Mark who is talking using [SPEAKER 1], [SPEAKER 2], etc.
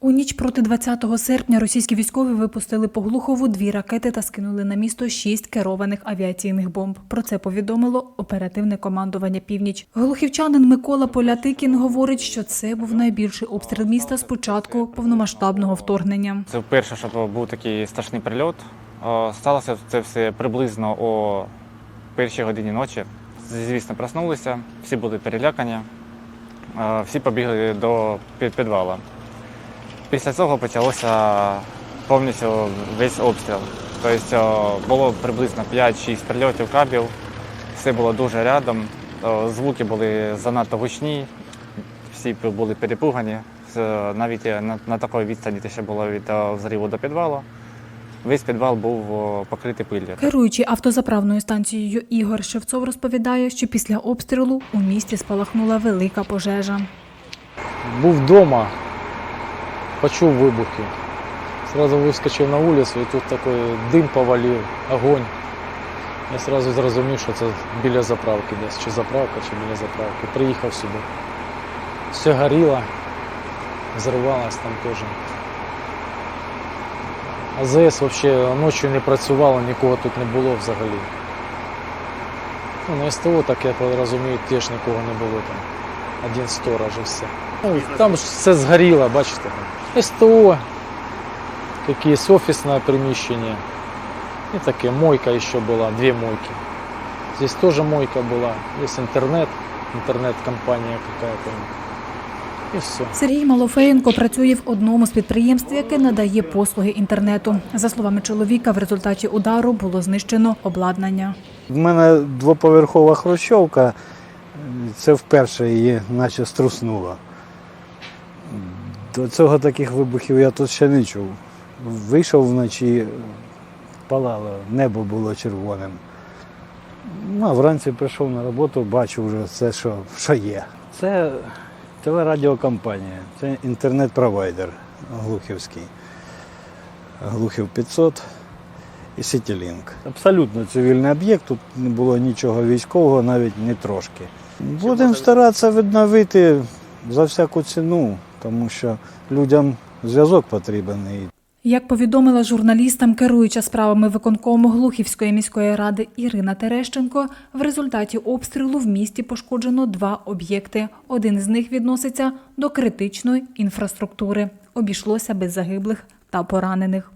[SPEAKER 1] У ніч проти 20 серпня російські військові випустили по Глухову дві ракети та скинули на місто шість керованих авіаційних бомб. Про це повідомило оперативне командування Північ. Глухівчанин Микола Полятикін говорить, що це був найбільший обстріл міста з початку повномасштабного вторгнення.
[SPEAKER 2] Це вперше, щоб був такий страшний прильот. Сталося це все приблизно о першій годині ночі. Звісно, проснулися, всі були перелякані, всі побігли до підвала. Після цього почалося повністю весь обстріл. Тобто було приблизно 5-6 прильотів кабів, все було дуже рядом, звуки були занадто гучні, всі були перепугані. Навіть на, на такій відстані те, що було від е, взриву до підвалу. Весь підвал був покритий пиллю.
[SPEAKER 1] Керуючий автозаправною станцією Ігор Шевцов розповідає, що після обстрілу у місті спалахнула велика пожежа.
[SPEAKER 3] Був вдома, почув вибухи. Сразу вискочив на вулицю і тут такий дим повалив, огонь. Я сразу зрозумів, що це біля заправки десь, чи заправка, чи біля заправки. Приїхав сюди. Все горіло, взривалось там теж. АЗС взагалі ночі не працювало, нікого тут не було взагалі. Ну, на СТО, так я розумію, теж нікого не було там. Один сторож і все. Ну, там все згоріло, бачите. СТО, якесь офісне приміщення. І таке мойка ще була, дві мойки. Здесь теж мойка була, є інтернет, інтернет-компанія какая-то. І все.
[SPEAKER 1] Сергій Малофеєнко працює в одному з підприємств, яке надає послуги інтернету. За словами чоловіка, в результаті удару було знищено обладнання.
[SPEAKER 4] В мене двоповерхова хрущовка, це вперше її наче струснуло. До цього таких вибухів я тут ще не чув. Вийшов вночі, палало, небо було червоним. Ну, а вранці прийшов на роботу, бачу вже все, що, що є. Це телерадіокомпанія, це інтернет-провайдер Глухівський. Глухів 500 і Сітілінк. Абсолютно цивільний об'єкт, тут не було нічого військового, навіть не трошки. Будемо старатися відновити за всяку ціну, тому що людям зв'язок потрібен.
[SPEAKER 1] Як повідомила журналістам керуюча справами виконкому Глухівської міської ради Ірина Терещенко, в результаті обстрілу в місті пошкоджено два об'єкти. Один з них відноситься до критичної інфраструктури. Обійшлося без загиблих та поранених.